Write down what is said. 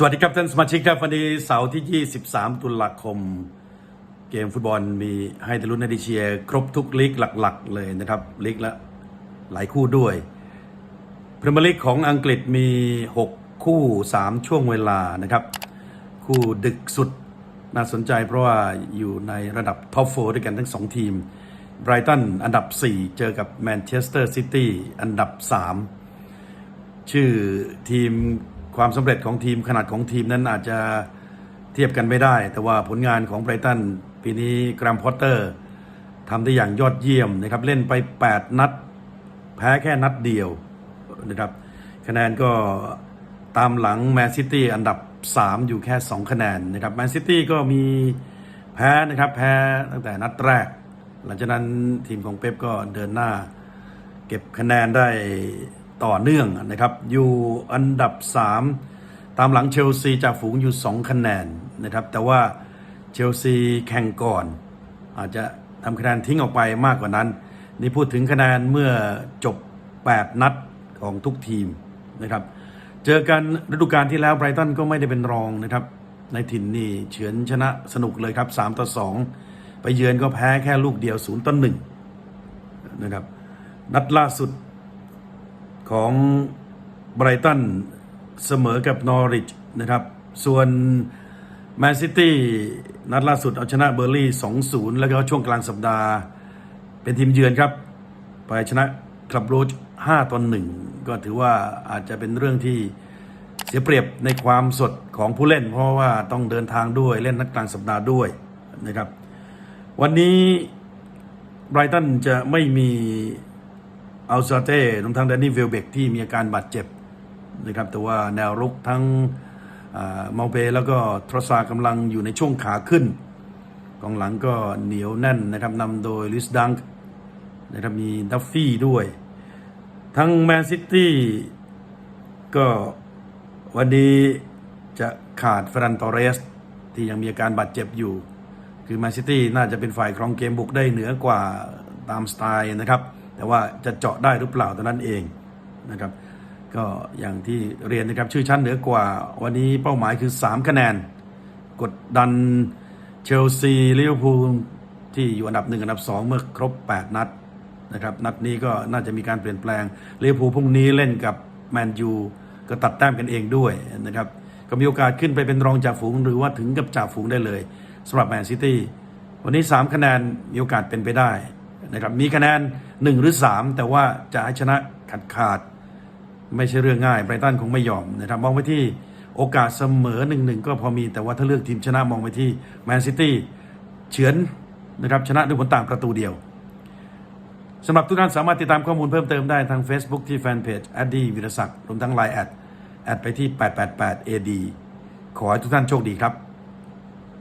สวัสดีครับท่านสมาชิกครับวันนี้เสาร์ที่ 23 ตุลาคม เกมฟุตบอลมีให้ทะลุนได้เชียร์ครบทุกลีกหลักๆ เลยนะครับลีกละหลายคู่ด้วยพรีเมียร์ลีกของอังกฤษมี 6 คู่ 3 ช่วงเวลานะครับ คู่ดึกสุดน่าสนใจเพราะว่าอยู่ในระดับท็อปโฟด้วยกันทั้ง 2 ทีมไบรตันอันดับ 4 เจอกับแมนเชสเตอร์ซิตี้อันดับ 3 ชื่อทีม ความสำเร็จของทีมขนาดของทีมนั้นอาจจะเทียบกันไม่ได้ แต่ว่าผลงานของไบรตันปีนี้กรัมพอตเตอร์ทำได้อย่างยอดเยี่ยมนะครับเล่นไป 8 นัด แพ้แค่นัดเดียวนะครับคะแนนก็ตามหลังแมนซิตี้อันดับ 3 อยู่แค่ 2 คะแนนนะครับแมนซิตี้ก็มีแพ้นะครับแพ้ตั้งแต่นัดแรก หลังจากนั้นทีมของเป๊ปก็เดินหน้า เก็บคะแนนได้ ต่อเนื่องนะครับ อยู่อันดับ 3 ตามหลังเชลซีจากฝูงอยู่ 2 คะแนนนะครับ แต่ว่าเชลซีแข่งก่อน อาจจะทำคะแนนทิ้งออกไปมากกว่านั้น นี่พูดถึงคะแนนเมื่อจบ 8 นัดของทุกทีมนะครับ เจอกันฤดูกาลที่แล้วไบรตันก็ไม่ได้เป็นรองนะครับ ในถิ่นนี่เฉือนชนะสนุกเลยครับ3ต่อ2ไปเยือนก็แพ้แค่ลูกเดียว0ต่อ1นะครับนัดล่าสุด ของไบรตันเสมอกับนอริชนะครับ ส่วนแมนซิตี้นัดล่าสุดเอาชนะเบอร์ลี่2-0 แล้วก็ช่วงกลางสัปดาห์ เป็นทีมเยือนครับ ไปชนะคลับโรช5ต่อ1ก็ถือว่าอาจจะเป็นเรื่องที่เสียเปรียบในความสดของผู้เล่น เพราะว่าต้องเดินทางด้วยเล่นนัดกลางสัปดาห์ด้วยนะครับ วันนี้ไบรตันจะไม่มี อัลซาเต้รวมทั้งแดนนี่เวลเบกที่มีอาการบาดเจ็บนะครับแต่ว่าแนวรุกทั้งเมาเปแล้วก็ทรอซากำลังอยู่ในช่วงขาขึ้นกองหลังก็เหนียวแน่นนะครับนำโดยลิสดังนะครับมีดัฟฟี่ด้วย ทั้งแมนซิตี้ก็วันนี้จะขาดเฟรันตอเรส ที่ยังมีอาการบาดเจ็บอยู่ คือแมนซิตี้น่าจะเป็นฝ่ายครองเกมบุกได้เหนือกว่าตามสไตล์นะครับ แต่ว่าจะเจาะได้หรือเปล่าตอนนั้นเองนะครับ ก็อย่างที่เรียนนะครับชื่อชั้นเหนือกว่า วันนี้เป้าหมายคือ 3 คะแนน กดดันเชลซีลิเวอร์พูลที่อยู่อันดับหนึ่งอันดับสองเมื่อครบ 8 นัดนะครับนัดนี้ก็น่าจะมีการเปลี่ยนแปลงลิเวอร์พูลพรุ่งนี้เล่นกับแมนยูก็ตัดแต้มกันเองด้วยนะครับก็มีโอกาสขึ้นไปเป็นรองจ่าฝูง หรือว่าถึงกับจ่าฝูงได้เลยสำหรับแมนซิตี้วันนี้ 3 คะแนนมีโอกาสเป็นไปได้ นะครับมีคะแนน 1 หรือ 3 แต่ว่าจะให้ชนะขาดขาด ไม่ใช่เรื่องง่ายไบรตันคงไม่ยอมนะครับมองไปที่โอกาสเสมอหนึ่งหนึ่งก็พอมีแต่ว่าถ้าเลือกทีมชนะมองไปที่แมนซิตี้เฉือนนะครับชนะด้วยผลต่างประตูเดียวสำหรับทุกท่านสามารถติดตามข้อมูลเพิ่มเติมได้ทาง Facebook ที่แฟนเพจแอดดี้วิรศักดิ์รวมทั้ง Line แอดแอดไปที่ 888 AD ขอให้ทุกท่านโชคดีครับ